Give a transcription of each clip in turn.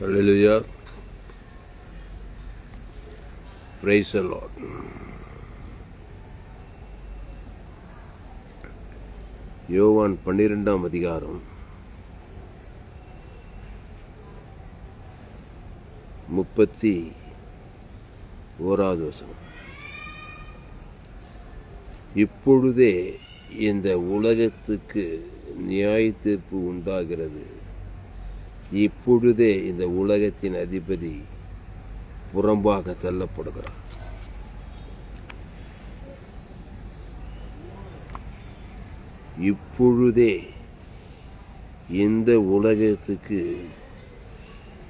Hallelujah. Praise the Lord. யோவான் பன்னிரெண்டாம் அதிகாரம் முப்பத்தி ஓராவது வசனம் இப்பொழுதே இந்த உலகத்துக்கு நியாய தீர்ப்பு உண்டாகிறது இப்பொழுதே இந்த உலகத்தின் அதிபதி புறம்பாக தள்ளப்படுகிறார். இப்பொழுதே இந்த உலகத்துக்கு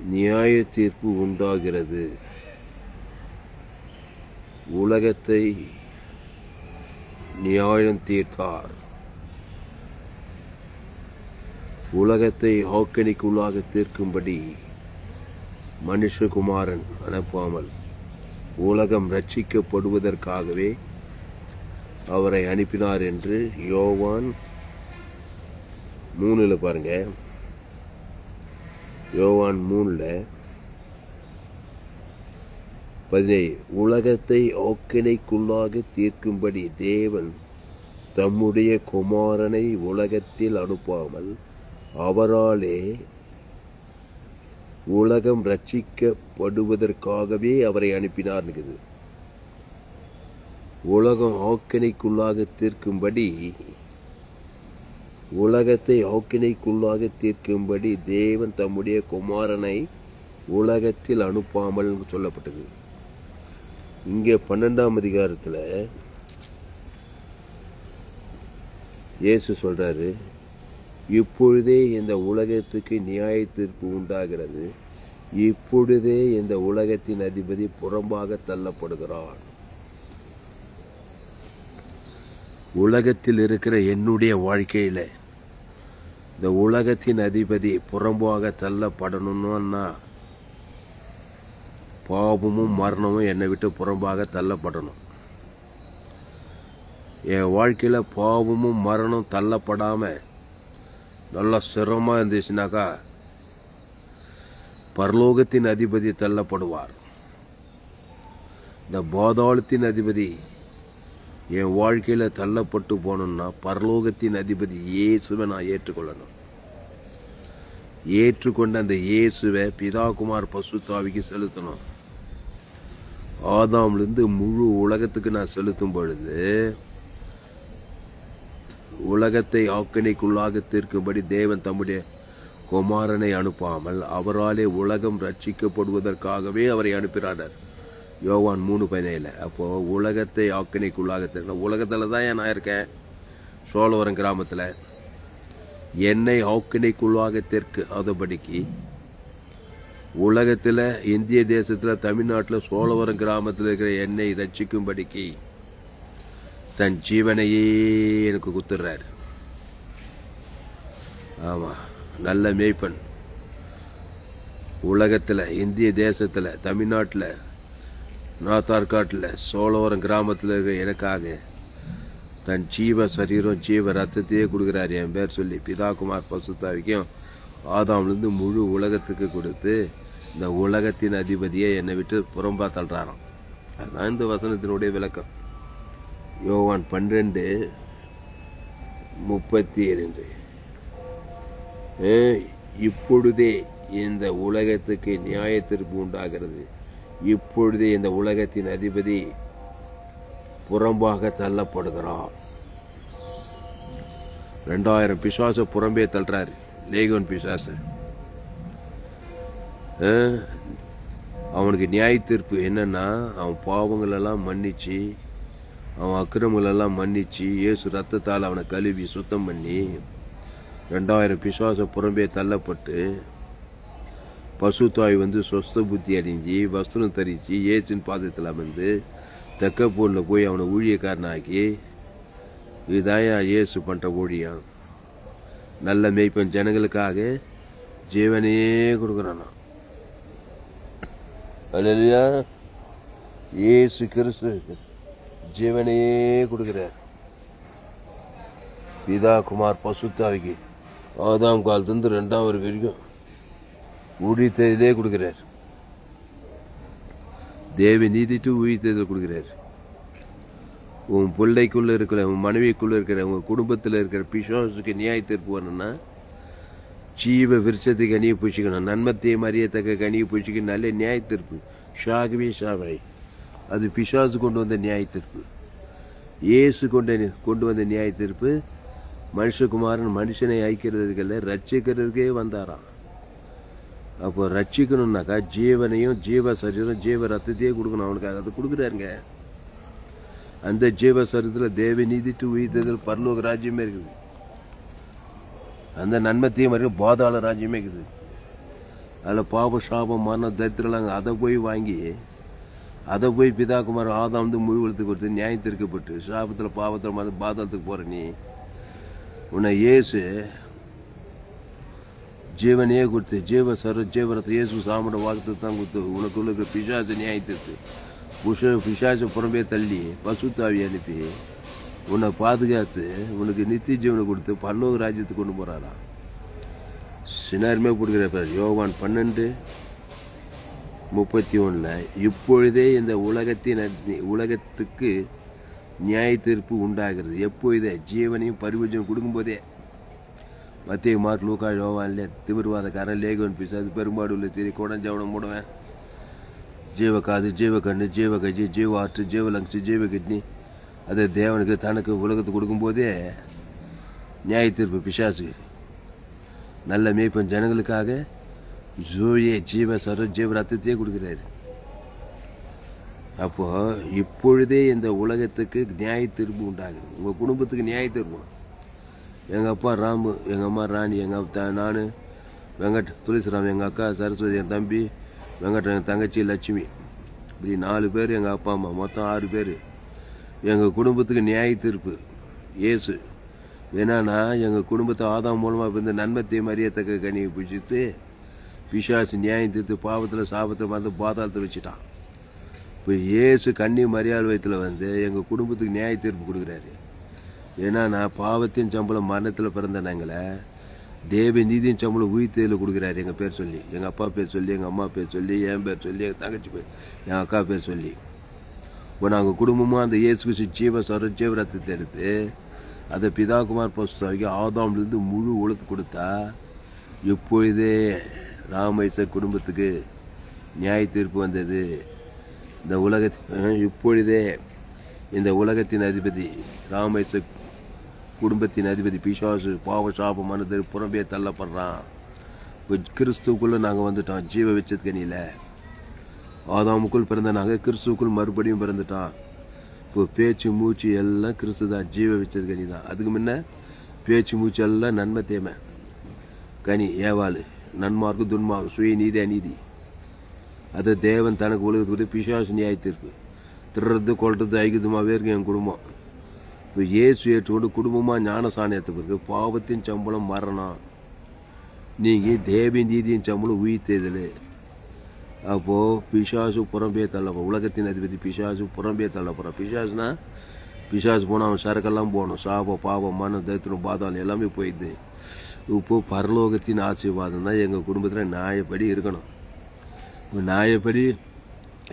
நியாய தீர்ப்பு உண்டாகிறது. உலகத்தை நியாயம் தீர்த்தார். உலகத்தை ஹோக்கனிக்குள்ளாக தீர்க்கும்படி மனுஷகுமாரன் அனுப்பாமல் உலகம் ரட்சிக்கப்படுவதற்காகவே அவரை அனுப்பினார் என்று யோவான் மூணில் பாருங்க. யோவான் மூணில் பதினேழு உலகத்தை ஓக்கினைக்குள்ளாக தீர்க்கும்படி தேவன் தம்முடைய குமாரனை உலகத்தில் அனுப்பாமல் அவராலே உலகம் ரட்சிக்கப்படுவதற்காகவே அவரை அனுப்பினார் இருக்குது உலகம் ஆக்கினைக்குள்ளாக தீர்க்கும்படி உலகத்தை ஆக்கினைக்குள்ளாக தீர்க்கும்படி தேவன் தம்முடைய குமாரனை உலகத்தில் அனுப்பாமல் சொல்லப்பட்டது. இங்கே பன்னெண்டாம் அதிகாரத்தில் இயேசு சொல்றாரு இப்பொழுதே இந்த உலகத்துக்கு நியாய தீர்ப்பு உண்டாகிறது. இப்பொழுதே இந்த உலகத்தின் அதிபதி புறம்பாக தள்ளப்படுகிறான். உலகத்தில் இருக்கிற என்னுடைய வாழ்க்கையில் இந்த உலகத்தின் அதிபதி புறம்பாக தள்ளப்படணும்னா பாவமும் மரணமும் என்னை விட்டு புறம்பாக தள்ளப்படணும். என் வாழ்க்கையில் பாவமும் மரணம் தள்ளப்படாமல் நல்லா சிரமமாக இருந்துச்சுனாக்கா பரலோகத்தின் அதிபதி தள்ளப்படுவார் இந்த பாதாளத்தின் அதிபதி என் வாழ்க்கையில் தள்ளப்பட்டு போகணும்னா பரலோகத்தின் அதிபதி இயேசுவை நான் ஏற்றுக்கொள்ளணும் ஏற்றுக்கொண்ட அந்த இயேசுவை பிதாகுமார் பசுத்தாவிக்கு செலுத்தணும் ஆதாம்லேருந்து முழு உலகத்துக்கு நான் செலுத்தும் பொழுது உலகத்தை ஆக்கினைக்குள்ளாக தீர்க்கும்படி தேவன் தம்முடைய குமாரனை அனுப்பாமல் அவராலே உலகம் ரட்சிக்கப்படுவதற்காகவே அவரை அனுப்பினார் யோவான் மூணு பதினேழு. அப்போ உலகத்தை ஆக்கினைக்குள்ளாக தீர்க்கணும் உலகத்தில் தான் நான் இருக்கேன்? சோழவரம் கிராமத்தில். என்னை ஆக்கினைக்குள்ளாக தீர்க்கு அதுபடிக்கு உலகத்தில் இந்திய தேசத்தில் தமிழ்நாட்டில் சோழவரம் கிராமத்தில் இருக்கிற என்னை ரட்சிக்கும்படிக்கு தன் ஜீவனையே எனக்கு குத்துறாரு. ஆமாம் நல்ல மேய்ப்பன். உலகத்தில் இந்திய தேசத்தில் தமிழ்நாட்டில் நாத்தார்காட்டில் சோழவரம் கிராமத்தில் இருக்க எனக்காக தன் ஜீவ சரீரம் ஜீவ ரத்தத்தையே கொடுக்குறாரு. என் பேர் சொல்லி பிதாகுமார் பசுத்தாவிக்கும் ஆதாம்லேருந்து முழு உலகத்துக்கு கொடுத்து இந்த உலகத்தின் அதிபதியை என்னை விட்டு புறம்பா தள்ளுறாராம் அதுதான் இந்த வசனத்தினுடைய விளக்கம். யோவான் பன்னிரெண்டு முப்பத்தி இரண்டு இப்பொழுதே இந்த உலகத்துக்கு நியாய தீர்ப்பு உண்டாகிறது. இப்பொழுதே இந்த உலகத்தின் அதிபதி புறம்பாக தள்ளப்படுகிறார் ரெண்டாயிரம் பிசாச புறம்பே தள்ளுறாரு. லேகோன் பிசாச. அவனுக்கு நியாய தீர்ப்பு என்னன்னா அவன் பாவங்களெல்லாம் மன்னிச்சு அவன் அக்கிரமங்களெல்லாம் மன்னிச்சு இயேசு ரத்தத்தால் அவனை கழுவி சுத்தம் பண்ணி ரெண்டாயிரம் பிசுவாச புறம்பே தள்ளப்பட்டு பசுத்தாய் வந்து சொஸ்த புத்தி அடைஞ்சி வஸ்திரம் தரித்து இயேசின் பாதத்தில் அமர்ந்து தெக்கப்பூரில் போய் அவனை ஊழியக்காரனாக்கி இதாயா இயேசு பண்ணுற ஊழியம். நல்ல மெய்ப்பன் ஜனங்களுக்காக ஜீவனையே கொடுக்குறானா. அல்லையா இயேசு கிறிஸ்து ஜீவனையே கொடுக்கிறார். பிதா குமார் பசுத்தாவிக்கு ஆதாம் காலத்துலேருந்து ரெண்டாம் வரைக்கும் வரைக்கும் உயிர்த்ததிலே கொடுக்கிறார். தேவி நீதிட்டு உயிர்த்ததில் கொடுக்கிறார். உன் பிள்ளைக்குள்ளே இருக்கிற உன் மனைவிக்குள்ளே இருக்கிற உன் குடும்பத்தில் இருக்கிற பிசுவாசுக்கு நியாய தீர்ப்பு வரணும்னா ஜீவ விருட்சத்துக்கு கனியை பூச்சிக்கணும் நன்மத்தையை மறியத்தக்க கனியை பூச்சிக்கணும் நல்ல நியாய தீர்ப்பு. ஷாகவே ஷாவை அது பிசாசு கொண்டு வந்த நியாய தீர்ப்பு. இயேசு கொண்டு கொண்டு வந்த நியாய தீர்ப்பு மனுஷகுமாரன் மனுஷனை ஐக்கிறதுக்கல்ல ரட்சிக்கிறதுக்கே வந்தாராம். அப்போ ரட்சிக்கணும்னாக்கா ஜீவனையும் ஜீவ சரீரம் ஜீவ ரத்தத்தையே கொடுக்கணும். அவனுக்கு அதை கொடுக்குறாருங்க. அந்த ஜீவ சரீரத்தில் தேவ நீதிட்டு உயிர்த்ததில் பரலோக ராஜ்யமே இருக்குது. அந்த நன்மத்தையும் வரைக்கும் பாதாள ராஜ்யமே இருக்குது. அதில் பாப சாபம் மரணம் தரித்திரலாங்க அதை போய் வாங்கி அதை போய் பிதாகுமார் ஆதாம் வந்து முழுவலத்துக்கு கொடுத்து நியாயம் சாபத்தில் பாவத்தில் மறந்து பாதாளத்துக்கு போகிற நீ உன்னை இயேசு ஜீவனையே கொடுத்து ஜீவ சர ஜீவரத்தை இயேசு சாமட வாக்கு தான் கொடுத்து உனக்குள்ள இருக்கிற பிசாசு நியாயத்திற்கு புஷ பிசாசு புறம்பே தள்ளி பசுத்தாவி அனுப்பி உன்னை பாதுகாத்து உனக்கு நித்திய ஜீவனை கொடுத்து பல்லோக ராஜ்யத்துக்கு கொண்டு போகிறாராம் சினாருமே கொடுக்குற யோவான் பன்னெண்டு முப்பத்தி ஒன்றில் இப்பொழுதே இந்த உலகத்தின் உலகத்துக்கு நியாய தீர்ப்பு உண்டாகிறது. எப்பொழுதே? ஜீவனையும் பரிவர்ஜனம் கொடுக்கும்போதே. மத்திய மார்க் லூக்கா யோவான்ல திமிர்வாதக்காரன் லேகவன் பிசாது பெரும்பாடு உள்ள சரி குடஞ்சவனம் மூடுவேன் ஜீவகாது ஜீவக்கண்ணு ஜீவகஜி ஜீவ ஆற்று ஜீவலங்ஸு ஜீவ கிட்னி அதை தேவனுக்கு தனக்கு உலகத்துக்கு கொடுக்கும்போதே நியாய தீர்ப்பு பிசாசு நல்ல மேய்ப்பன் ஜனங்களுக்காக ஜூயே ஜீவ சர ஜீவ ரத்தத்தையே கொடுக்குறாரு. அப்போ இப்பொழுதே இந்த உலகத்துக்கு நியாய தீர்ப்பு உண்டாகுது. உங்கள் குடும்பத்துக்கு நியாய தீர்ப்பு. எங்கள் அப்பா ராமு எங்கள் அம்மா ராணி எங்கள் த நான் வெங்கட் துளசிராம் எங்கள் அக்கா சரஸ்வதி என் தம்பி வெங்கட் என் தங்கச்சி லட்சுமி. இப்படி நாலு பேர் எங்கள் அப்பா அம்மா மொத்தம் ஆறு பேர். எங்கள் குடும்பத்துக்கு நியாய தீர்ப்பு. இயேசு. என்னன்னா எங்கள் குடும்பத்தை ஆதாம் மூலமாக இந்த நன்மத்தை மறியத்தக்க கனியை பிடிச்சிட்டு பிசாசு நியாயம் தீர்த்து பாவத்தில் சாபத்தில் வந்து பாதாளத்தில் வச்சுட்டான். இப்போ இயேசு கன்னி மரியாள் வயத்தில் வந்து எங்கள் குடும்பத்துக்கு நியாய தீர்ப்பு கொடுக்குறாரு. ஏன்னா நான் பாவத்தின் சம்பளம் மரணத்தில் பிறந்த நாங்களை தேவ நீதியின் சம்பளம் உயிர்த்ததில் கொடுக்குறாரு. எங்கள் பேர் சொல்லி எங்கள் அப்பா பேர் சொல்லி எங்கள் அம்மா பேர் சொல்லி என் பேர் சொல்லி எங்கள் தங்கச்சி பேர் என் அக்கா பேர் சொல்லி. இப்போ நாங்கள் குடும்பமாக அந்த இயேசு கிறிஸ்து ஜீவ சர ரத்தத்தை எடுத்து அதை பிதாகுமார் பசு வரைக்கும் ஆதாம்லேருந்து முழு உலத்து கொடுத்தா எப்பொழுதே ராமேச குடும்பத்துக்கு நியாய தீர்ப்பு வந்தது. இந்த உலகத்தில் இப்பொழுதே இந்த உலகத்தின் அதிபதி ராமேச குடும்பத்தின் அதிபதி பிசாசு பாவ சாபமானது புறம்பே தள்ளப்படுறான். இப்போ கிறிஸ்துவுக்குள்ளே நாங்கள் வந்துட்டோம் ஜீவ விச்சத்துக்கனியில் ஆதாமுக்குள் பிறந்த நாங்கள் கிறிஸ்துவுக்குள் மறுபடியும் பிறந்துட்டோம். இப்போ பேச்சு மூச்சு எல்லாம் கிறிஸ்து தான் ஜீவ விச்சத்துக்கனி தான் அதுக்கு முன்ன பேச்சு மூச்சு எல்லாம் நன்மை தேமை. கனி ஏவாள். நன்மார்க்கு துன்மார்க்கு சுய நீதி அநீதி. அதை தேவன் தனக்கு உலகத்துக்கு பிசாசு நியாயத்திற்கு. திருடுறது கொள்றது ஐக்கியமாகவே இருக்கு என் குடும்பம். இப்போ ஏசு ஏற்றுக்கொண்டு குடும்பமாக ஞான சாணியத்தை பிறகு பாவத்தின் சம்பளம் மரணம். நீங்கள் தேவி நீதியின் சம்பளம் உயிர்த்தேதல் அப்போது பிசாசு புறம்பே தள்ளப்போ உலகத்தின் அதிபதி பிசாசு புறம்பே தள்ளப்படுறான். பிசாசுனா பிசாசு போனால் அவன் சரக்கெல்லாம் போகணும். சாபம் பாவம் மனம் தைத்திரம் பாதாளம் எல்லாமே போயிடுது. இப்போது பரலோகத்தின் ஆசீர்வாதம் தான் எங்கள் குடும்பத்தில் நியாயப்படி இருக்கணும். இப்போ நியாயப்படி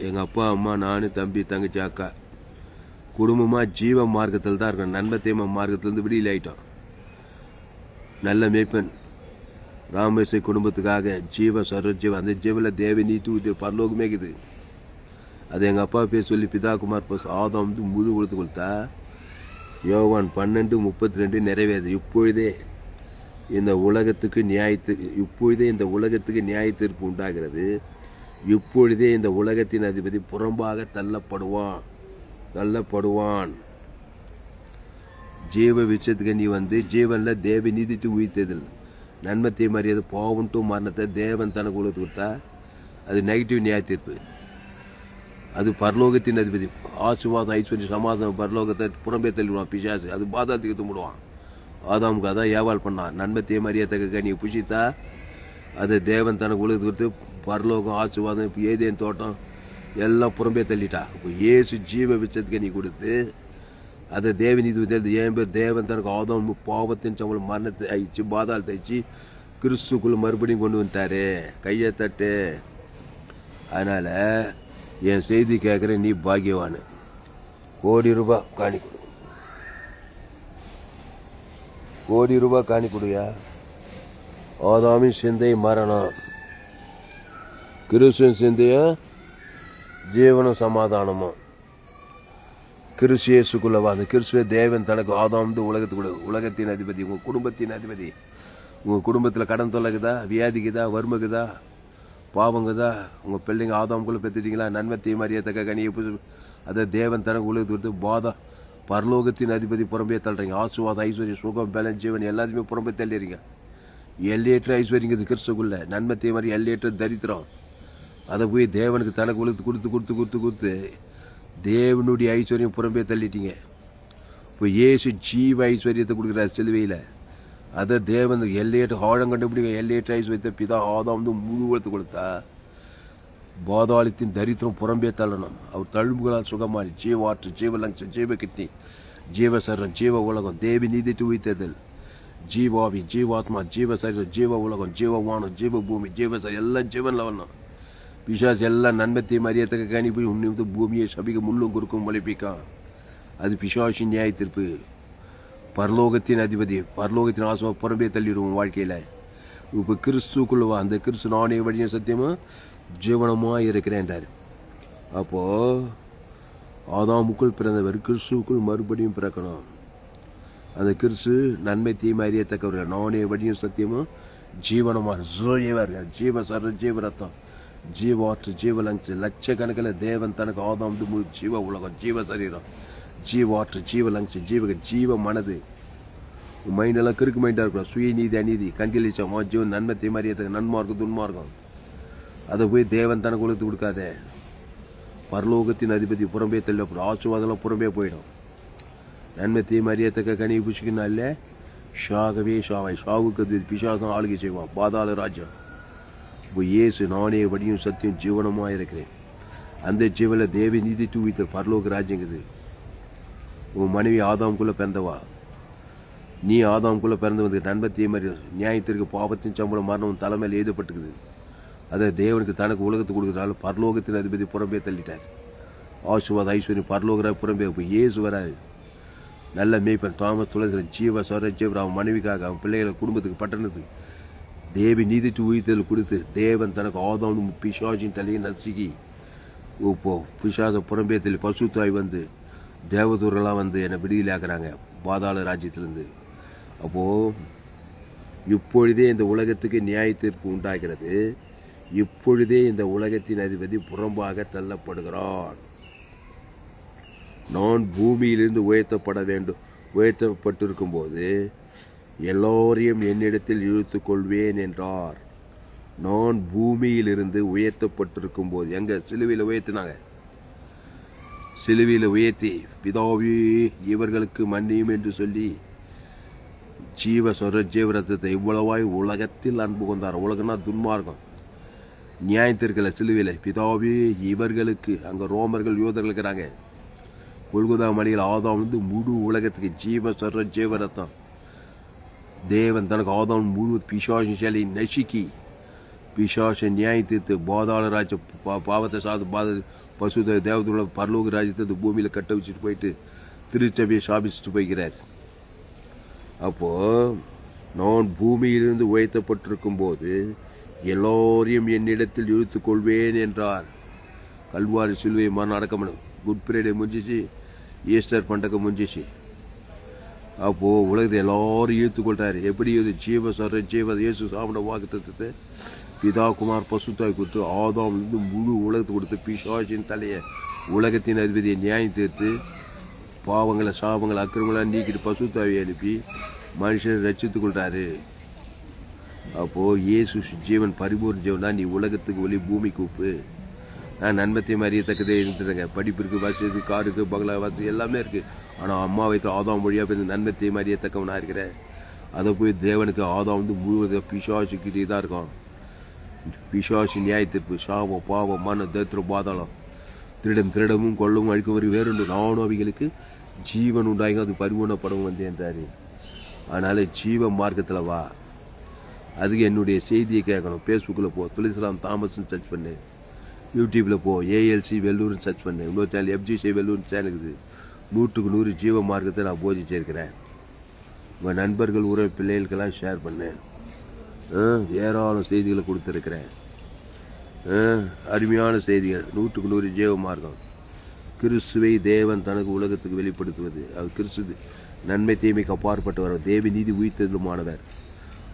எங்கள் அப்பா அம்மா நான் தம்பி தங்கச்சி அக்கா குடும்பமாக ஜீவ மார்க்கத்தில் தான் இருக்கணும். நன்மை தேம மார்க்கத்திலேருந்து விடியல் ஆயிட்டோம். நல்ல மேய்ப்பன். ராமேஸ்வரி குடும்பத்துக்காக ஜீவ சரோஜீவ அந்த ஜீவில் தேவ நீட்டு ஊற்றி பரலோகமே இருக்குது. அது எங்கள் அப்பா பேர் சொல்லி பிதாகுமார் பஸ் ஆதம் வந்து முழு கொடுத்து கொடுத்தா யோவான் பன்னெண்டு முப்பத்தி ரெண்டு நிறைவேது இப்பொழுதே இந்த உலகத்துக்கு நியாயத்து இப்பொழுதே இந்த உலகத்துக்கு நியாய தீர்ப்பு உண்டாகிறது. இப்பொழுதே இந்த உலகத்தின் அதிபதி புறம்பாக தள்ளப்படுவான். தள்ளப்படுவான். ஜீவ விஷயத்துக்கு நீ வந்து ஜீவனில் தேவ நீதித்து உயிர்த்ததில் நன்மத்தை மரியாதை பாவன்ட்டும் மரணத்தை தேவன் தனக்கு உலகத்து கொடுத்தா அது நெகட்டிவ் நியாய தீர்ப்பு அது பரலோகத்தின் அதிபதி ஆசுவாதம் ஐஸ்வர்ய சமாதானம் பரலோகத்தை புறம்பே தள்ளிவிடுவான் பிசாசு. அது பாதாத்துக்கு தும்பிடுவான் ஆதாமுக்கு அதான் ஏவாள் பண்ணான் நன்மத்தையே மரியாதை கனி புஷித்தா? அது தேவன் தனக்கு உலகத்து கொடுத்து பரலோகம் ஆசிர்வாதம் இப்போ ஏதேன் தோட்டம் எல்லாம் புறம்பே தள்ளிட்டா. இப்போ ஏசு ஜீவ விச்சத்துக்கு நீ கொடுத்து அதை தேவநீதி தெரிந்து ஏன் பேர் தேவன் தனக்கு ஆதம் பாவத்தின் சம்பளம் மரணத்தை அழிச்சு பாதால் தைச்சு கிறிஸ்துக்குள்ள மறுபடியும் கொண்டு வந்துட்டாரு. கையை தட்டு. அதனால் என் செய்தி கேட்குற நீ பாக்கியவானு. கோடி ரூபாய் காணி கோடி ரூபாய் காணி கொடுயா? ஆதாமின் சிந்தை மரணம். கிறிஸ்துவின் சிந்தைய ஜீவனம் சமாதானமும். கிறிஸ்து இயேசுக்குள்ள வா அந்த கிறிஸ்துவ தேவன் தனக்கு ஆதாம் வந்து உலகத்துக்குள்ள உலகத்தின் அதிபதி உங்கள் குடும்பத்தின் அதிபதி. உங்கள் குடும்பத்தில் கடன் தொல்லைக்குதா வியாதிக்குதா வறுமைக்குதா பாவங்குதா? உங்கள் பிள்ளைங்க ஆதாம்குள்ளே பெற்றுட்டீங்களா நன்மை தீமறியத்தக்க கனியை புது- அதை தேவன் தனக்கு உலகத்து கொடுத்து பாதா பரலோகத்தின் அதிபதி புறம்பே தள்ளுறீங்க. ஆசுவாதம் ஐஸ்வர்யம் சுகம் பலன் ஜீவன் எல்லாத்தையுமே புறம்பே தள்ளிடுறீங்க எல்லையற்ற ஐஸ்வர்யங்கிறது கிறிஸ்துக்குள்ள. நன்மை தீமறி எல்லையற்ற தரித்திரம். அதை போய் தேவனுக்கு தனக்கு உழுத்து கொடுத்து கொடுத்து கொடுத்து கொடுத்து தேவனுடைய ஐஸ்வர்யம் புறம்பே தள்ளிட்டீங்க. இப்போ இயேசு ஜீவ ஐஸ்வர்யத்தை கொடுக்குறாரு சிலுவையில். அதை தேவன் எல்லையற்ற ஆழம் கண்டுபிடிக்க எல்லையற்ற ஐஸ்வர்யத்தை பிதா ஆதாம் வந்து முழு கொடுத்தா பாதாளத்தின் தரித்திரம் புறம்பே தள்ளணும். அவர் தழும்புகளால் சுகமானி ஜீவாற்று ஜீவ லங்கம் ஜீவ கிட்னி ஜீவ சரம் ஜீவ உலகம் தேவி நீதிட்டு உயிர்த்ததில் ஜீவாவி ஜீவாத்மா ஜீவ சரீரம் ஜீவ உலகம் ஜீவவானம் ஜீவபூமி ஜீவ பூமி ஜீவ சரி எல்லாம் ஜீவனில் வரணும். பிசாசு எல்லாம் நன்மத்தையும் அறியத்தக்க கணி போய் உன்னை வந்து பூமியை சபிக்க முள்ளும் குறுக்கும் மொழிப்பிக்கான் அது பிசாசின் நியாய தீர்ப்பு. பரலோகத்தின் அதிபதி பரலோகத்தின் ஆசுவா புறம்பே தள்ளிடுவோம் வாழ்க்கையில். இப்போ கிறிஸ்துக்குள்ளவா? அந்த கிறிஸ்து நானே வழியும் சத்தியமும் ஜீவனமாக இருக்கிறேன்டார் அப்போ ஆதாமுக்குள் பிறந்தவர் கிறிஸ்துவுக்குள் மறுபடியும் பிறக்கணும். அந்த கிறிஸ்து நன்மை தீமை அறியத்தக்கவர்கள். நானே வழியும் சத்தியமும் ஜீவனமாக ஜோயவர்கள் இருக்கார் ஜீவ சர ஜீவ ரத்தம். ஜீவாற்று ஜீவ லங்ஸ் லட்சக்கணக்கில் தேவன் தனக்கு ஆதாம் முழு ஜீவ உலகம் ஜீவ சரீரம். ஜீவாற்று ஜீவ லங்ஸ் ஜீவ ஜீவ மனது. மைண்டெல்லாம் மைண்ட் எல்லாம் கிறுக்கு மைண்டாக இருக்கணும் சுயநீதி அநீதி கண்களிச்சம் ஜீவன் நன்மை தீமை அறியத்தக்க நன்மார்க்கம் துன்மார்க்கம். அதை போய் தேவன் தனக்கு கொடுத்து கொடுக்காதே. பரலோகத்தின் அதிபதி புறம்பே தள்ளப்படும் ஆசுவாதெல்லாம் புறம்பே போயிடும். நன்மை தீமை அறியத்தக்க கனி புஷிக்கினால ஷாகவே ஷாவாய். ஷாவுக்கு அது பிசாசம் ஆளுகை செய்வான். பாதாள ராஜ்யம். இப்போ இயேசு நானே வடியும் சத்தியம் ஜீவனமாக இருக்கிறேன். அந்த ஜீவனில் தேவி நீதி தூவித்த பரலோக ராஜ்யங்குது உன் மனைவி ஆதாம்குள்ளே பிறந்தவா? நீ ஆதாம்குள்ளே பிறந்து வந்து நன்மை தீமறி நியாயத்திற்கு பாவத்தின் சம்பளம் மரணம் தலைமையில் எழுதப்பட்டுக்குது அதை தேவனுக்கு தனக்கு உலகத்தை கொடுக்குறாலும் பரலோகத்தின் அதிபதி புறம்பே தள்ளிட்டார். ஆசுவாத ஐஸ்வர்யம் பரலோகராக புறம்பே இப்போ ஏசு வராது நல்ல மேய்ப்பன் தாமஸ் துளசிரன் ஜீவ சரஜீவர் அவன் மனைவிக்காக அவன் பிள்ளைகளை குடும்பத்துக்கு பட்டணத்துக்கு தேவி நீதிட்டு உயிர்த்தல் கொடுத்து தேவன் தனக்கு ஆதாம் பிசாஜின் தலையை நசுக்கி இப்போ பிசாத புறம்பே தள்ளி பசுத்தாய் வந்து தேவதூரெல்லாம் வந்து என்னை விடுதலையாக்குறாங்க பாதாள ராஜ்யத்திலேருந்து. அப்போது இப்பொழுதே இந்த உலகத்துக்கு நியாய தீர்ப்பு உண்டாகிறது. இப்பொழுதே இந்த உலகத்தின் அதிபதி புறம்பாக தள்ளப்படுகிறான். நான் பூமியிலிருந்து உயர்த்தப்பட வேண்டும். உயர்த்தப்பட்டிருக்கும் போது எல்லோரையும் என்னிடத்தில் இழுத்து கொள்வேன் என்றார். நான் பூமியிலிருந்து உயர்த்தப்பட்டிருக்கும் போது எங்க? சிலுவையில் உயர்த்தினாங்க. சிலுவையில் உயர்த்தி பிதாவி இவர்களுக்கு மன்னியும் என்று சொல்லி ஜீவ சொர ஜீவரத்தத்தை இவ்வளவாய் உலகத்தில் அன்பு கொண்டார். உலகம்னா துன்மார்க்கம். நியாயத்திற்கல சிலுவையில் பிதாவே இவர்களுக்கு அங்கே ரோமர்கள் யூதர்கள் இருக்கிறாங்க. கொள்குதா மலையில் ஆதாம் வந்து முழு உலகத்துக்கு ஜீவ சர்வ ஜீவரத்தம் தேவன் தனக்கு ஆதாம் முழு பிசாசு சிலை நசுக்கி பிசாச நியாய தீர்த்து பாதாள ராஜ பா- பாவத்தை சாது பாத பசு தேவதோட பரலோக ராஜ்யத்தை பூமியில் கட்ட வச்சுட்டு போயிட்டு திருச்சபையை சாபிச்சுட்டு போய்கிறார் அப்போது நான் பூமியிலிருந்து உயர்த்தப்பட்டிருக்கும் போது எல்லோரையும் என்னிடத்தில் இழுத்துக் கொள்வேன் என்றார். கல்வாரி சிலுவை மரணம் அடக்கம் குட் ஃப்ரைடே முடிஞ்சிச்சு ஈஸ்டர் பண்டகம் முடிஞ்சிச்சு அப்போது உலகத்தை எல்லாரும் இழுத்துக்கொண்டார் எப்படி இது? ஜீவ சர ஜீவ இயேசு சாப்பிட வாக்கு தத்துவத்தை பிதா குமார் பசுத்தாய் கொடுத்து ஆதாம் இருந்து முழு உலகத்தை கொடுத்து பிசாஜின் தலையை உலகத்தின் அதிபதியை நியாயம் தீர்த்து பாவங்களை சாபங்களை அக்கிரமங்களை நீக்கிட்டு பசுத்தாவை அனுப்பி மனுஷனை ரட்சித்துக் கொள்கிறாரு அப்போது இயேசு ஜீவன் பரிபூர்ண ஜீவன் தான் நீ உலகத்துக்கு ஒளி பூமிக்கு உப்பு. நான் நன்மத்தையும் அறியத்தக்கதே இருந்துருங்க படிப்பு இருக்குது பஸ் இருக்குது கார் இருக்கு பங்களா வசதி எல்லாமே இருக்குது ஆனால் அம்மா வயிற்று ஆதாம் வழியாக போய் நன்மத்தையும் அறியத்தக்கவனாக இருக்கிறேன் அதை போய் தேவனுக்கு ஆதாம் வந்து முழுவதும் பிசாசுக்கிட்டே தான் இருக்கும் பிசாசு நியாயத்திற்பு சாபம் பாவம் மன தத்திரம் பாதாளம். திருடம் திருடமும் கொள்ளவும் அழிக்கும் வரை வேறுண்டு நானும் அவங்களுக்கு ஜீவன் உண்டாகி அது பரிபூர்ணப்படவும் வந்தேன்றாரு அதனால் ஜீவ மார்க்கத்தில் வா. அதுக்கு என்னுடைய செய்தியை கேட்கணும். ஃபேஸ்புக்கில் போ. துளசிராம் தாமஸும் சர்ச் பண்ணு. யூடியூப்பில் போ. ஏஎல்சி வெள்ளூர்னு சர்ச் பண்ணு. இன்னொரு சேனல் எஃப்ஜிசி வெள்ளூர்னு சேனல் இருக்குது. நூற்றுக்கு நூறு ஜீவ மார்க்கத்தை நான் போதிச்சிருக்கிறேன். உங்கள் நண்பர்கள் உறவு பிள்ளைகளுக்கெல்லாம் ஷேர் பண்ணு. ஏராளம் செய்திகளை கொடுத்துருக்கிறேன். அருமையான செய்திகள். நூற்றுக்கு நூறு ஜீவ மார்க்கம். கிறிஸ்துவை தேவன் தனக்கு உலகத்துக்கு வெளிப்படுத்துவது. அவர் கிறிஸ்து நன்மை தீமைக்கு அப்பாற்பட்டவர். தேவி நீதி உயிர்த்ததுமானவர்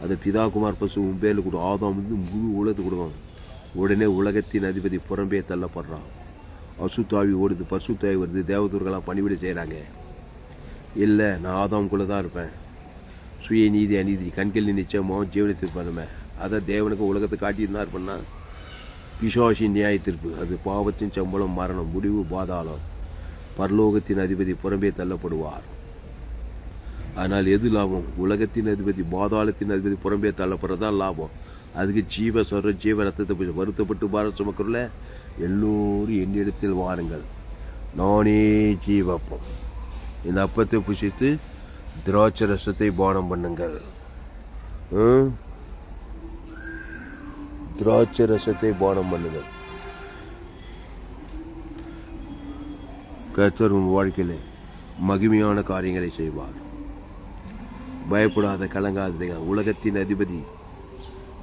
அதை பிதா குமார் பசு உம்பேல கூட. ஆதாம் வந்து முழு உலகத்துக்கு கொடுவாங்க உடனே உலகத்தின் அதிபதி புறம்பே தள்ளப்படுறான். அசுத்தாவி ஓடுது. பசுத்தாவி வருது. தேவதூர்களாம் பணிவிட செய்கிறாங்க இல்லை நான் ஆதாம்குள்ளே தான் இருப்பேன். சுய நீதி அநீதி கண்களின் நிச்சயமோ ஜீவனத்திற்கு பண்ணுமே அதை தேவனுக்கு உலகத்தை காட்டியிருந்தா இருப்பேன்னா பிசாசின் நியாய தீர்ப்பு. அது பாவத்தின் சம்பளம் மரணம் முடிவு பாதாளம். பரலோகத்தின் அதிபதி புறம்பே தள்ளப்படுவார். ஆனால் எது லாபம்? உலகத்தின் அதிபதி பாதாளத்தின் அதிபதி புறம்பே தள்ளப்படுறதான் லாபம்? அதுக்கு ஜீவ சொல்ற ஜீவ ரத்தத்தை போய் வருத்தப்பட்டு பாரத் சுமக்கிறல எல்லோரும் என்னிடத்தில் வாருங்கள். நானே ஜீவப்பம். இந்த அப்பத்தை புசித்து திராட்சை ரசத்தை பானம் பண்ணுங்கள். ம்? திராட்சை ரசத்தை பானம் பண்ணுங்கள். கர்த்தர் உன் வாழ்க்கையில் மகிமையான காரியங்களை செய்வார். பயப்படாத கலங்காதீங்க உலகத்தின் அதிபதி.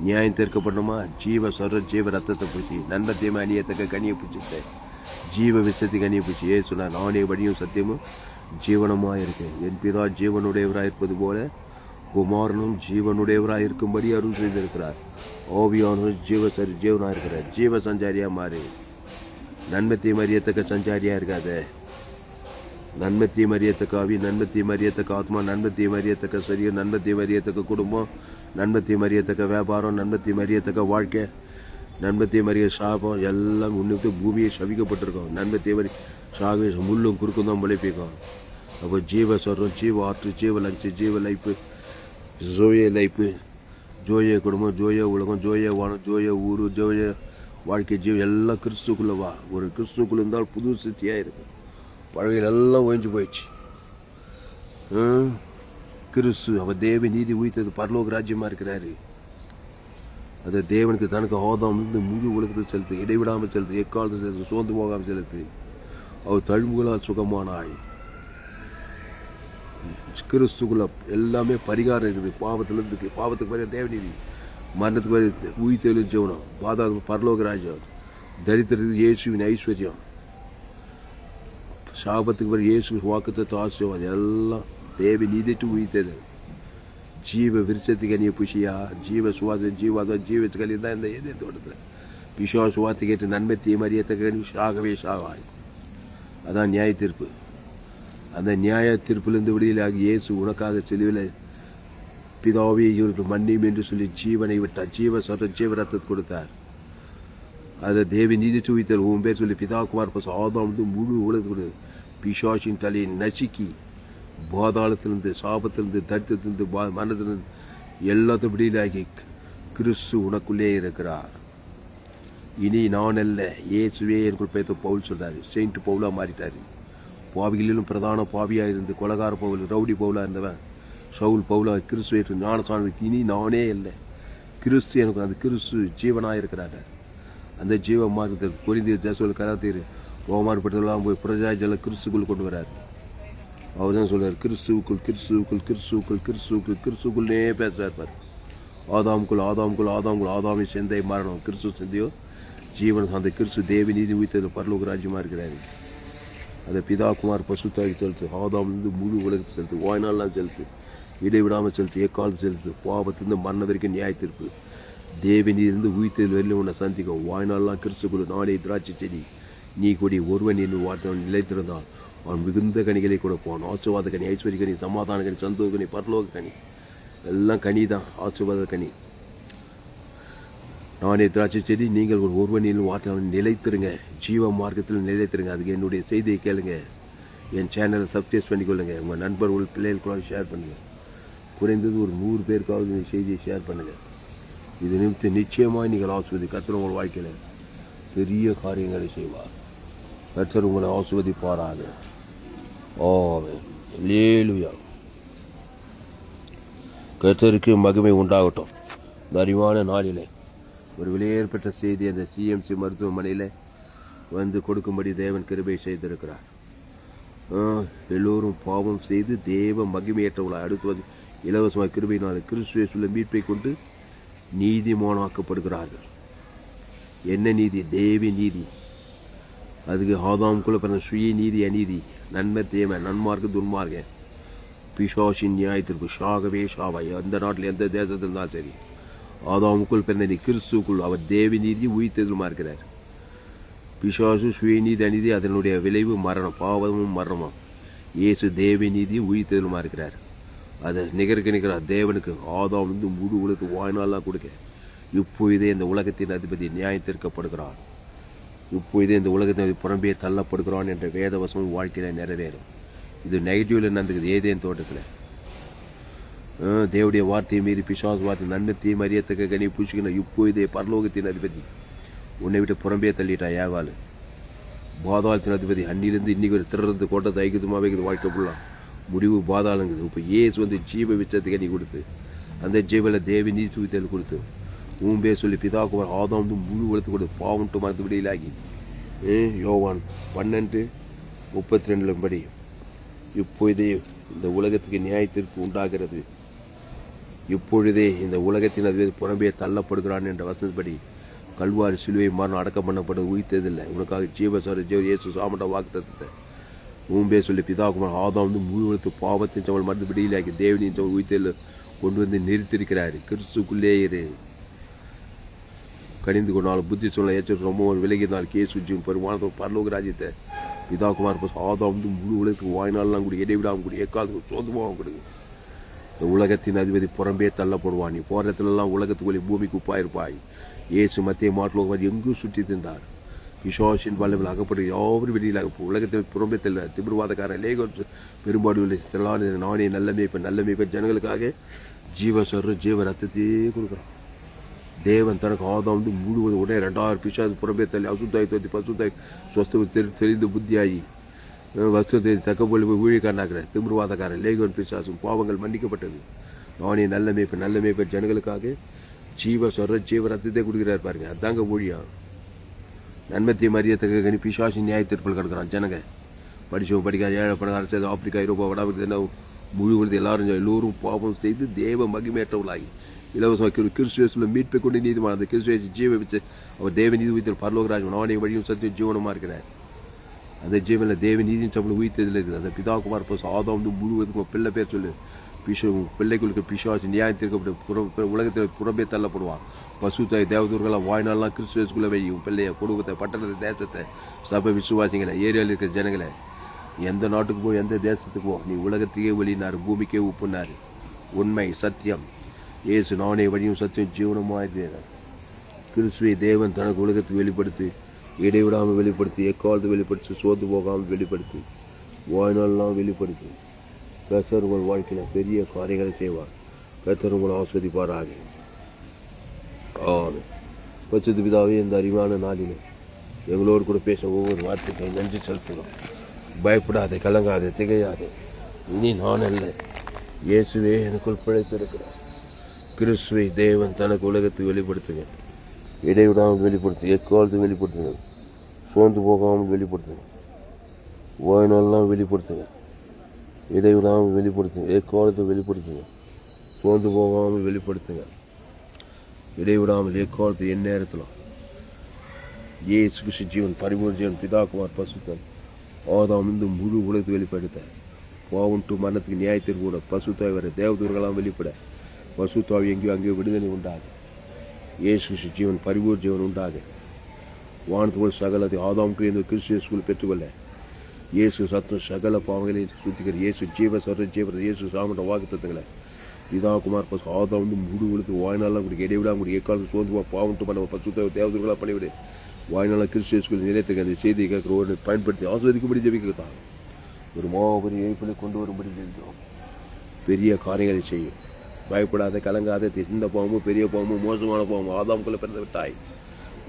நியாயம் தீர்க்கப்படணுமா? ஜீவ சொல்ற ஜீவ ரத்தத்தை பூச்சி. நன்மை தீமை அணியத்தக்க கனியை பிடிச்சிட்டேன் ஜீவ விஷத்தை கனியை பிடிச்சி ஏ சொன்னார் நானே வழியும் சத்தியமும் ஜீவனமாக இருக்கேன் என் பிதா ஜீவனுடையவராக இருப்பது போல குமாரனும் ஜீவனுடையவராக இருக்கும்படி அருள் செய்திருக்கிறார். ஓவியானும் ஜீவ சரி ஜீவனாக இருக்கிறார். ஜீவ சஞ்சாரியாக மாறு. நன்மை தீமை அறியத்தக்க சஞ்சாரியாக இருக்காதே. நன்மத்தையும் அறியத்தக்க ஆவி நன்மத்தையும் அறியத்தக்க ஆத்மா நன்மத்தையும் அறியத்தக்க சரீரம் நன்மத்தையும் அறியத்தக்க குடும்பம் நன்மத்தையும் அறியத்தக்க வியாபாரம் நன்மத்தையும் அறியத்தக்க வாழ்க்கை நன்மத்தையும் அறிய சாபம் எல்லாம் உன்னிட்டு பூமியை சவிக்கப்பட்டிருக்கோம். நன்மத்தையும் அறி சாகவே முள்ளும் குறுக்கும் தான் முளைப்பிக்கும். அப்போ ஜீவ சொல்கிறோம் ஜீவ ஆற்று ஜீவ லஞ்சு ஜீவ லைப்பு ஜோய லைப்பு ஜோய குடும்பம் ஜோய உலகம் ஜோய வானம் ஜோய ஊர் ஜோய வாழ்க்கை ஜீவ எல்லாம் கிறிஸ்துக்குள்ளே வா. ஒரு கிறிஸ்துக்குள்ளே இருந்தால் புது சித்தியாக இருக்கும். பழகையில் எல்லாம் ஒழிஞ்சு போயிடுச்சு கிறிஸ்து அவர் தேவ நீதி உயிர்த்தது பரலோக ராஜ்யமாக இருக்கிறாரு. அது தேவனுக்கு தனக்கு ஹோதம் வந்து முழு உலகத்தில் செலுத்து இடைவிடாமல் செலுத்து எக்காலத்தில் செலுத்து சோர்ந்து போகாமல் செலுத்து. அவர் தழும்புகளால் சுகமானாய். கிறிஸ்துக்குள்ள எல்லாமே பரிகாரம் இருக்குது. பாவத்திலிருந்து பாவத்துக்கு வரைய தேவநீதி மரணத்துக்கு வரைய உயிர் தெளிஞ்சவனம் பாதாள பரலோக ராஜ்யம். தரித்திரத்துக்கு இயேசுவின் ஐஸ்வர்யம். சாபத்துக்கு வர இயேசு வாக்குத்தத்தை ஆசீர்வாதம் எல்லாம் தேவி நீதிட்டு உயித்தது ஜீவ விருட்சத்துக்கு அணிய புஷியா ஜீவ சுவாச ஜீவாதம் ஜீவத்துக்கு அணி தான் இந்த எதே தோட்டத்தில் பிஷா சுவாத்தை கேட்டு நன்மை தீமறியத்தக்க நீ சாகவே சாவாய் அதான் நியாய தீர்ப்பு அந்த நியாய தீர்ப்பிலிருந்து விடுதலாகி இயேசு உனக்காக செலுவில் பிதாவே இவருக்கு மன்னியும் என்று சொல்லி ஜீவனை விட்டார் ஜீவ சொல்ற ஜீவ ரத்தத்தை கொடுத்தார் அதை தேவி நீதி சுவித்தர் உன் பேர் சொல்லி பிதா குமார் பசு ஆதாம் வந்து முழு உலகத்தோடு பிசாசின் தலையை நசுக்கி பாதாளத்திலிருந்து சாபத்திலிருந்து தரித்திலிருந்து பா மரணத்திலிருந்து எல்லாத்தையும் விடுதலாகி கிறிஸ்து உனக்குள்ளே இருக்கிறார். இனி நான் அல்ல இயேசுவே எனக்குள் பேத்த பவுல் சொல்கிறார் செயின்ட் பவுலாக மாறிட்டார். பாவிகளிலும் பிரதான பாவியாக இருந்து கொலகார பவுல் ரவுடி பவுலாக இருந்தவன் சவுல் பவுலா கிறிஸ்துவை ஞானசாமி இனி நானே இல்லை கிறிஸ்து எனக்கு அந்த கிறிஸ்து ஜீவனாக இருக்கிறாரு. அந்த ஜீவ மார்க்கத்தில் புரிந்து ஜசோல் கராத்தீர் ஓமாறுபட்டதெல்லாம் போய் பிரஜாஜல கிறிஸ்துக்குள் கொண்டு வரார். அவர் தான் சொல்கிறார் கிறிஸ்துவுக்குள் கிறிஸ்துவுக்குள் கிறிஸ்துவுக்குள் கிறிஸ்துவுக்குள் கிறிஸ்துக்குள்ளே பேசுகிறார் பார். ஆதாமுக்குள் ஆதாமுக்குள் ஆதாமுக்குள் ஆதாமி செந்தை மரணம் கிறிஸ்து செந்தையோ ஜீவன் அந்த கிறிஸ்து தேவி நீதி உயிர்த்தது பரலோக ராஜ்யமாக இருக்கிறாரு. அதை பிதா குமார் பசுத்தாகி செலுத்து ஆதாம்லேருந்து முழு உலகத்தை செலுத்து வாய்நாள்லாம் செலுத்து இடைவிடாமல் செலுத்து எக்காலத்து செலுத்து பாவத்திலிருந்து மரண வரைக்கும் நியாய தீர்ப்பு. நீதிலிருந்து உயிர்த்தது வெளியில் உன்னை சந்திக்கும். வாய்நாள்லாம் கிறிஸ்துக்குழு நாளே திராட்சை செடி. நீ கூடி ஒருவன் என் வார்த்தை நிலைத்திருந்தான் அவன் மிகுந்த கனிகளை கொடுப்பான். ஆசுவாத கனி ஐஸ்வர்ய கனி சமாதான கனி சந்தோக கனி பரலோக கனி எல்லாம் கனி தான் ஆசுவாத கனி நானே திராட்சை செடி நீங்கள் ஒரு ஒருவனில் வார்த்தை நிலைத்திருங்க. ஜீவ மார்க்கத்தில் நிலைத்திருங்க. அதுக்கு என்னுடைய செய்தியை கேளுங்க. என் சேனலை சப்ஸ்கிரைப் பண்ணிக்கொள்ளுங்க. உங்கள் நண்பர்கள் பிள்ளைகளுக்குள்ள ஷேர் பண்ணுங்கள் குறைந்தது ஒரு நூறு பேருக்காவது இந்த செய்தியை ஷேர் பண்ணுங்கள் இது நிமித்து நிச்சயமாக நீங்கள் ஆசுவதி கர்த்தர் உங்கள் வாழ்க்கையில் பெரிய காரியங்களை செய்வார். கர்த்தர் உங்களை ஆசுவதிப்பாராக ஆமே லேலுயா கர்த்தருக்கு மகிமை உண்டாகட்டும். இந்த அறிவான நாளிலே ஒரு விலையேற் பெற்ற செய்தி அந்த சிஎம்சி மருத்துவமனையில் வந்து கொடுக்கும்படி தேவன் கிருபை செய்திருக்கிறார். எல்லோரும் பாவம் செய்து தேவ மகிமையற்றவர்களை அடுத்து இலவசமாக கிருபையினால் கிறிஸ்துவை சொல்ல மீட்பை கொண்டு நீதிமானாக்கப்படுகிறார்கள். என்ன நீதி? தேவி நீதி. அதுக்கு ஆதாமுக்குள்ள பிறந்த சுய நீதி அநீதி நன்மை தேவை நன்மார்க்கு துன்மார்க்க. பிசாசின் நியாயத்திற்கு ஷாகவே ஷாவாய் எந்த நாட்டில் எந்த தேசத்தில் இருந்தாலும் சரி. ஆதாமுக்குள் பிறந்த நீ கிறிஸ்துக்குள் அவர் தேவி நீதி உயிர்த்தெதுமா இருக்கிறார். பிசாசு சுயநீதி அநீதி அதனுடைய விளைவு மரணம் பாவமும் மரணமும். இயேசு தேவி நீதி உயிர்த்தெதுமா இருக்கிறார். அதை நிகருக்கு நிகராக தேவனுக்கு ஆதாம் வந்து முழு உலகத்து வாய்நாளாக கொடுக்க. இப்பொழுதே இந்த உலகத்தின் அதிபதி நியாயத்திற்கப்படுகிறான் இப்பொழுது இந்த உலகத்தை புறம்பே தள்ளப்படுகிறான் என்ற வேதவசம் வாழ்க்கையில் நிறைவேறும். இது நெகட்டிவில் நடந்துக்குது ஏதேன் தோட்டத்தில். தேவடைய வார்த்தையை மீறி பிசாஸ் வார்த்தை நன்மத்தையும் அறியத்தக்க கனி பூச்சிக்கணும் இப்பொழுதே பரலோகத்தின் அதிபதி. உன்னை விட்டு புறம்பே தள்ளிட்டா ஏவாள். பாதாளத்தின் அதிபதி அன்னிலிருந்து இன்னைக்கு ஒரு திறந்து கோட்டத்தை ஐக்குதுமாவே இருக்குது வாழ்க்கை ஃபுல்லாக முடிவு பாதாளங்குது. இப்போ ஏசு வந்து ஜீவ விச்சத்துக்கு நீ கொடுத்து அந்த ஜீவல தேவி நீ தூத்தல் கொடுத்து ஊம்பே சொல்லி பிதாகுமார் ஆதாம் வந்து முழு வளர்த்து கொடுத்து பாவன்ட்டு மரத்து விடையிலாகி. ஏ யோவான் பன்னெண்டு முப்பத்தி ரெண்டிலும் படி. இப்பொழுதே இந்த உலகத்துக்கு நியாயத்திற்கு உண்டாகிறது. இப்பொழுதே இந்த உலகத்தின் அதுவே புறம்பே தள்ளப்படுகிறான் என்ற வசதிப்படி கல்வாரி சிலுவை மரணம் அடக்கம் பண்ணப்பட உயிர்த்ததில்லை உனக்காக ஜீவசார ஜீவர் இயேசு சாமண்ட வாக்குத்தத்தை ஊம்பே சொல்லி பிதாகுமார் ஆதாம் வந்து முழுவதும் பாவத்தின் சவல் மருந்து விடியிலாக்கி தேவனின் சவல் உயிர்த்ததில் கொண்டு வந்து நிறுத்திருக்கிறார் கிறிஸ்துக்குள்ளே இரு. கணிந்து கொண்டாலும் புத்தி சொல்ல ஏற்று ரொம்ப ஒரு விலகினால் கே சுஜியும் பெருமானத்தோட பரலோக ராஜ்யத்தை பிதாகுமார் வந்து முழு உலகத்துக்கு வாய்நாள்லாம் கூட இடைவிடாமல் கூட எக்காலத்துக்கு சொந்தமாக கொடுங்க. இந்த உலகத்தின் அதிபதி புறம்பே தள்ளப்படுவான். நீ போகிற இடத்துலலாம் உலகத்துக்குள்ளே பூமிக்கு உப்பாயிருப்பாய். ஏசு மத்திய மாட்டில் எங்கும் சுற்றி தின்றார் விசுவாசின் வல்லவில் அகப்பட்டு யாவரும் வெளியில் அகப்போ உலகத்தில் புறம்பே தெல்ல திமிர்வாதக்காரன் லேகோ பெரும்பாடு திரளான நானே நல்ல மேய்ப்பன் நல்ல மேய்ப்பன். ஜனங்களுக்காக ஜீவ சர்வம் ஜீவ ரத்தத்தையே கொடுக்குறான். தேவன் தனக்கு ஆதாம் வந்து முழுவதும் உடனே ரெண்டாயிரம் பிசாது புறம்பே தள்ளி அசுத்தாய் தோத்தி பசுத்தாய் சொஸ்த தெரி தெரிந்து புத்தியாகி தக்க தக்கப்பொழி ஊழியக்காரனாக்கிற திமிர்வாதக்காரன் லேகோன் பிசாசும் பாவங்கள் மன்னிக்கப்பட்டது நானே நல்ல மேய்ப்பு நல்ல மேய்ப்பு ஜனங்களுக்காக ஜீவ சொல்ற ஜீவ ரத்தத்தை கொடுக்குறாரு பாருங்க அதாங்க ஊழியம் நன்மத்திய மரியத்தக்க கனி பிசாசி தீர்ப்பில் கிடக்கிறான் ஜனங்க படிச்சவன் படிக்காத ஏழை பணம் அரசு ஆப்பிரிக்கா ஐரோப்பா வடாபிரிக்கா என்ன எல்லாரும் எல்லோரும் பாவம் செய்து தேவ மகிமேற்றவளாகி இலவசமாக கிரு கிறிஸ்துவேசில் மீட்பை கொண்டு நீதிமான அந்த கிறிஸ்துவேசி ஜீவ வச்சு அவர் தேவ நீதி உயிர்த்தல் பரலோகராஜ் நானே வழியும் சத்தியம் ஜீவனமாக இருக்கிறார். அந்த ஜீவனில் தேவ நீதியும் சம்பளம் உயிர்த்ததில் இருக்குது. அந்த பிதாகுமார் இப்போ சாதம் வந்து முழுவதுக்கும் பிள்ளை பேர் சொல்லு. பிஷ பிள்ளைகளுக்கு நியாயம் நியாயத்திற்கப்பட்டு புற உலகத்தில் புறம்பே தள்ளப்படுவான். பசுத்தாய் தேவதூர்களாக வாய்நாள்லாம் கிறிஸ்துவேஸ்குள்ளே வையும் பிள்ளைய குடும்பத்தை பட்டணத்தை தேசத்தை சபை விசுவாசிங்களை ஏரியாவில் இருக்கிற ஜனங்களை எந்த நாட்டுக்கு போ எந்த தேசத்துக்கு போ நீ உலகத்துக்கே ஒளினார் பூமிக்கே உப்புனார். உண்மை சத்தியம். இயேசு நானே வழியும் சத்தியம் ஜீவனமாக கிறிஸ்துவை தேவன் தனக்கு உலகத்தை வெளிப்படுத்தி இடைவிடாமல் வெளிப்படுத்தி எக்காலத்து வெளிப்படுத்தி சோர்ந்து போகாமல் வெளிப்படுத்தி வாய்நாள்லாம் வெளிப்படுத்தி கத்தர் உங்கள் வாழ்க்கையில் பெரிய காரியங்களை செய்வார். கத்தர் உங்களை ஆஸ்வதிப்பாராக. ஆமாம் பச்சது பிதாவே இந்த அறிவான நாளில் எங்களோடு கூட பேச ஒவ்வொரு வார்த்தைக்கு நன்றி செலுத்துகிறோம். பயப்படாதே கலங்காதே திகையாதே. இனி நான் அல்ல இயேசுவே எனக்குள் பிழைத்திருக்கிறார். கிறிஸ்துவை தேவன் தனக்கு உலகத்துக்கு வெளிப்படுத்துங்க. இடைவிடாமல் வெளிப்படுத்துங்க எக்காலத்தையும் வெளிப்படுத்துங்க. சோர்ந்து போகாமல் வெளிப்படுத்துங்க. வாழ்நாளெல்லாம் வெளிப்படுத்துங்க. இடைவிடாமல் வெளிப்படுத்துங்க எக்காலத்தை வெளிப்படுத்துங்க. சோர்ந்து போகாமல் வெளிப்படுத்துங்க. இடைவிடாமல் எக்காலத்தை என் நேரத்தில் ஏசு கிறிஸ்து ஜீவன் பரிமூர் ஜீவன் பிதாகுமார் பசுத்தன் ஆதாம் இந்து முழு உலகத்தை வெளிப்படுத்த. பாவம் டு மரணத்துக்கு நியாயத்திற்கு கூட பசுத்தாய் வர தேவதூர்களாம் வெளிப்பட. பசுத்தாவி எங்கேயோ அங்கேயோ விடுதலை உண்டாக இயேசு கிறிஸ்து ஜீவன் பரிபூர் ஜீவன் உண்டாக வானத்துக்குள் சகலத்தை ஆதாமுக்கு இந்த கிறிஸ்து இயேசுக்குள் பெற்றுக்கொள்ள. இயேசு சத்தம் சகல பாவங்களை சுத்திக்கிற இயேசு ஜீவ சர ஜீவ இயேசு சாமன்ற வாக்கு தத்துங்களை இதா குமார் பசு ஆதாம் வந்து முழு உழுத்து வாய்நாளாக கொடுக்க இடைவிடா கொடுக்க எக்காலத்து சோர்ந்து பாவன்ட்டு பண்ண பசு தேவதூர்களாக பண்ணிவிடு வாய்நாளாக கிறிஸ்து இயேசுக்குள் நிலையத்துக்கு அந்த செய்தியை கேட்குற ஒரு பயன்படுத்தி ஆஸ்வதிக்கும்படி ஜெபிக்கிறதான் ஒரு மாபெரிய இழப்பினை கொண்டு வரும்படி ஜெபிக்கிறோம். பெரிய காரியங்களை செய்யும். பயப்படாத கலங்காத. இந்த பாவமும் பெரிய பாவமும் மோசமான பாவமும் ஆதாம்குள்ளே பிறந்த விட்டாய்.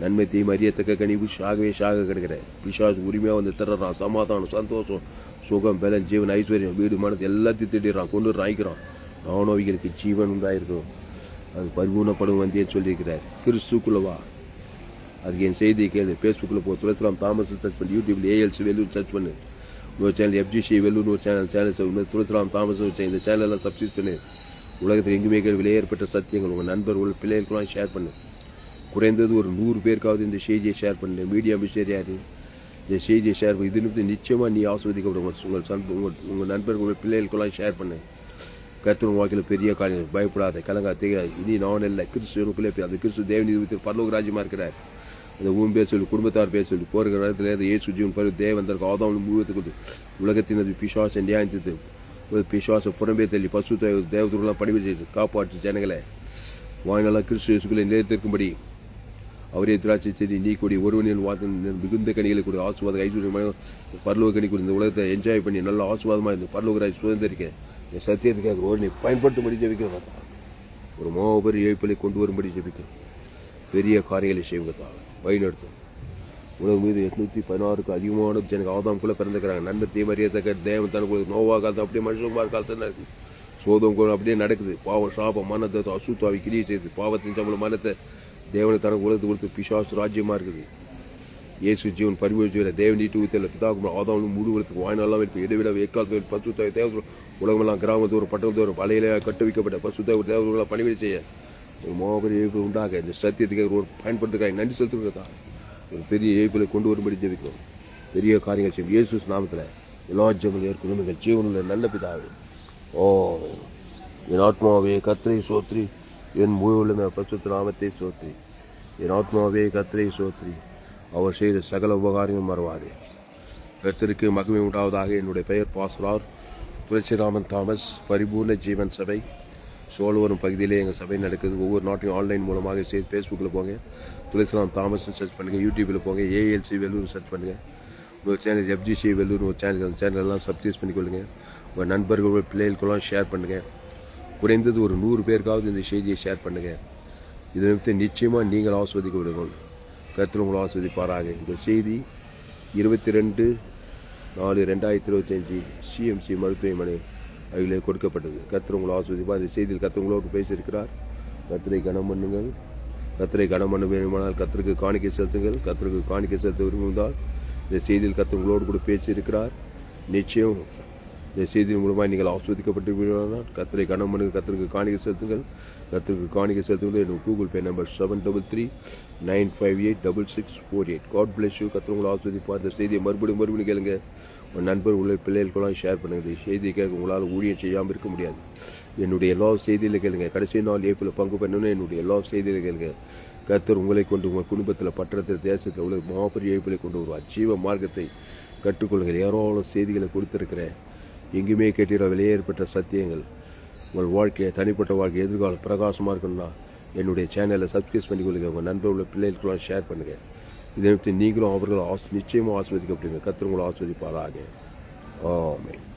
நன்மை தீமை அறியத்தக்க கனிவு ஷாகவே ஷாக கிடைக்கிறேன் பிசாஸ் உரிமையாக வந்து திறறான் சமாதானம் சந்தோஷம் சுகம் பலன் ஜீவன் ஐஸ்வர்யம் வீடு மனது எல்லாத்தையும் திட்டிடுறான் கொண்டு ராய்க்கிறான். நானோவிகளுக்கு ஜீவன் உண்டாயிருக்கும். அது பரிபூர்ணப்படும் வந்தியே சொல்லியிருக்கிறார். கிறிஸ்துக்குள்ளவா அது அதுக்கு என் செய்தியை கேளு. ஃபேஸ்புக்கில் போ. துளசிராம் தாமஸ் சர்ச் பண்ணி. யூடியூப்ல ஏஎல்சி வெல்லூர் சர்ச் பண்ணு. இன்னொரு சேனல் எஃப்ஜிசி வெல்லூர் ஒரு சேனல் சேனல் துளசிராம் தாமஸ் ஒரு சேனல் இந்த சேனலெல்லாம் சப்ஸ்கிரைப் பண்ணு. உலகத்தில் எங்குமே விலை ஏற்பட்ட சத்தியங்கள் உங்கள் நண்பர்கள் பிள்ளைகளுக்கெல்லாம் ஷேர் பண்ணு. குறைந்தது ஒரு நூறு பேருக்காவது இந்த செய்தியை ஷேர் பண்ணு. மீடியா மிஷனரியாரு இந்த செய்தியை ஷேர் பண்ணு. இது நிச்சயமாக நீ ஆஸ்வதிக்கப்படும் உங்கள் உங்கள் சன் உங்கள் உங்கள் நண்பர்கள் பிள்ளைகளுக்கெல்லாம் ஷேர் பண்ணு. கர்த்தர் வாழ்க்கையில் பெரிய காரியம் பயப்படாத. கலங்கா தெரியாது இனி நான் இல்லை கிறிஸ்துவனுக்குள்ளே போய் அந்த கிறிஸ்து தேவனி வித்தில் பரலோக ராஜ்யமாக இருக்கிறார். அந்த ஊன் பேர் சொல்லி குடும்பத்தார் பேர் சொல்லி. போகிற இடத்துல ஏசு ஜீவன் பரு தேவன் தனக்கு ஆதாம் முழுவதுக்கு உலகத்தினது பிசாசன் நியாயத்தது விசுவாச பிசாச புறம்பே தள்ளி பசு தேவதூரெலாம் பணிவு செய்து காப்பாற்று ஜனங்களை. வாய்நாளாக கிறிஸ்து இயேசுக்குள்ளே நிலைத்திருக்கும்படி அவரே திராட்சை செடி நீ கூடி ஒருவனில் வார்த்தை மிகுந்த கனிகளை கூட. ஆசுவாத ஐஸ்வர்யமாக பரலோக கனி கூடி இந்த உலகத்தை என்ஜாய் பண்ணி நல்ல ஆசுவாதமாக இருந்து பரலோகராஜ் சுதந்திரிக்க. என் சத்தியத்துக்காக ஒரு நீ பயன்படுத்தும்படி ஜெபிக்கிறோம் ஒரு மாபெரும் இழப்பிலை கொண்டு வரும்படி ஜெபிக்கும் பெரிய காரியங்களை செய்வதா வழிநடத்தும் உலகம் மீது எட்நூத்தி பதினாறுக்கு அதிகமான ஜனங்க ஆதாம்குள்ள பிறந்துக்கிறாங்க நன்மை தீமறியத்தக்க தேவன் தனக்கு நோவா காலத்து அப்படியே மனுஷகுமார் காலத்தில் நடக்குது சோதம் கூட அப்படியே நடக்குது. பாவம் சாபம் மனத்தை அசுத்தாவை கிரியை செய்து பாவத்தின் சம்பளம் மனத்தை தேவனுக்கு தனக்கு உலகத்து கொடுத்து பிசாசு ராஜ்யமாக இருக்குது. இயேசு ஜீவன் பரிவர்த்தியில் தேவன் நீட்டு ஊத்தல பிதாகுமார் ஆதாம் முழு உலகத்துக்கு வாய்நாளாக இருப்பு இடைவிட எக்காலத்தில் பசுத்தாய் தேவ உலகமெல்லாம் கிராமத்தோறும் பட்டணத்தோறும் பழையில கட்டுவிக்கப்பட்ட பசுத்தாய் தேவர்களாக பணிவிடை செய்ய. ஒரு மாபெரும் உண்டாக. இந்த சத்தியத்துக்கு ஒரு பயன்படுத்துக்காய் நன்றி செலுத்துகிறதா? ஒரு பெரிய இழப்பில் கொண்டு வரும்படி ஜெபிக்கிறோம். பெரிய காரியங்கள் செய்யும் இயேசு நாமத்தில் எல்லா ஜெபங்களும் ஏற்கனவே எங்கள் ஜீவனில் நல்ல பிதாவே. ஓ என் ஆத்மாவே கத்திரை சோத்ரி. என் முழுவதுமே பசுத்த நாமத்தை சோத்ரி. என் ஆத்மாவே கத்திரை சோத்ரி. அவர் செய்த சகல உபகாரங்கள் மறவாதே. கர்த்தருக்கு மகிமை உண்டாவதாக என்னுடைய பெயர் பாசுரார். துளசிராமன் தாமஸ் பரிபூர்ண ஜீவன் சபை. சோழவரம் பகுதியிலே எங்கள் சபை நடக்குது. ஒவ்வொரு நாட்டையும் ஆன்லைன் மூலமாக சேர்த்து ஃபேஸ்புக்கில் போங்க. துளசிராம் தாமஸ் சர்ச் பண்ணுங்கள் யூடியூப்பில் போங்க. ஏஎல்சி வெல்லூர் சர்ச் பண்ணுங்கள் ஒரு சேனல் எஃப்ஜிசி வெல்லூர் ஒரு சேனல் அந்த சேனலெல்லாம் சப்ஸ்கிரைப் பண்ணிக்கொள்ளுங்க உங்கள் நண்பர்கள் பிள்ளைகளுக்கெல்லாம் ஷேர் பண்ணுங்கள் குறைந்தது ஒரு நூறு பேருக்காவது இந்த செய்தியை ஷேர் பண்ணுங்கள் இதை நிமித்தம் நிச்சயமாக நீங்கள் ஆஸ்வதிக்க விடுங்கள். கருத்தில் உங்களை ஆஸ்வதிப்பாராக. இந்த செய்தி இருபத்தி ரெண்டு நாலு ரெண்டாயிரத்தி இருபத்தஞ்சி சிஎம்சி மருத்துவமனை அதிலே கொடுக்கப்பட்டது. கத்திரவங்களை உங்களை ஆஸ்வதிப்பா இந்த செய்தியில் கத்திரவங்களோடு பேசியிருக்கிறார். கத்திரை கனம் பண்ணுங்கள். கத்திரை கனம் பண்ண வேண்டுமானால் கத்திற்கு காணிக்கை செலுத்துங்கள். கத்தருக்கு காணிக்கை செலுத்த விரும்புவதால் இந்த செய்தியில் கத்திர உங்களோடு கூட பேசியிருக்கிறார். நிச்சயம் இந்த செய்தியின் மூலமாக நீங்கள் ஆஸ்வதிக்கப்பட்டு விடுவார்கள் கத்திரை கனம் பண்ணுங்கள் கத்திரிக்கு காணிக்கை செலுத்துங்கள். கத்திரிக்கு காணிக்கை செலுத்துங்கள் என்னோட Google pay number seven double three nine five eight double six four eight God bless you கத்திர உங்களை ஆஸ்வதிப்பா இந்த செய்தியை மறுபடியும் மறுபடியும் கேளுங்கள் உங்கள் நண்பர் உள்ள பிள்ளைகளுக்கெல்லாம் ஷேர் பண்ணுங்க. இந்த கேட்க உங்களால் ஊழியம் செய்யாமல் இருக்க முடியாது. என்னுடைய எல்லா செய்தியில் கேளுங்க. கடைசி நாள் ஏப்பில் பங்கு பண்ணணும்னு என்னுடைய எல்லா செய்தியில் கேளுங்க. கர்த்தர் உங்களை கொண்டு உங்கள் குடும்பத்தில் பட்டணத்தில் தேசத்தில் உள்ள மாபெரிய ஏப்பிலை கொண்டு வருவார். ஜீவ மார்க்கத்தை கற்றுக்கொள்ளுங்கள். ஏராளம் செய்திகளை கொடுத்துருக்கிறேன் எங்கேயுமே கேட்டிட வெளியேற்பட்ட சத்தியங்கள். உங்கள் வாழ்க்கையை தனிப்பட்ட வாழ்க்கை எதிர்காலம் பிரகாசமாக இருக்கணும்னா என்னுடைய சேனலை சப்ஸ்கிரைப் பண்ணிக்கொள்ளுங்க. உங்கள் நண்பர் உள்ள பிள்ளைகளுக்கெல்லாம் ஷேர் பண்ணுங்கள் இதை நீங்களும் அவர்கள் ஆஸ் நிச்சயமாக ஆஸ்வதிக்கப்படுவீங்க கத்திரங்களும் ஆஸ்வதிப்பாராக. ஆமென்.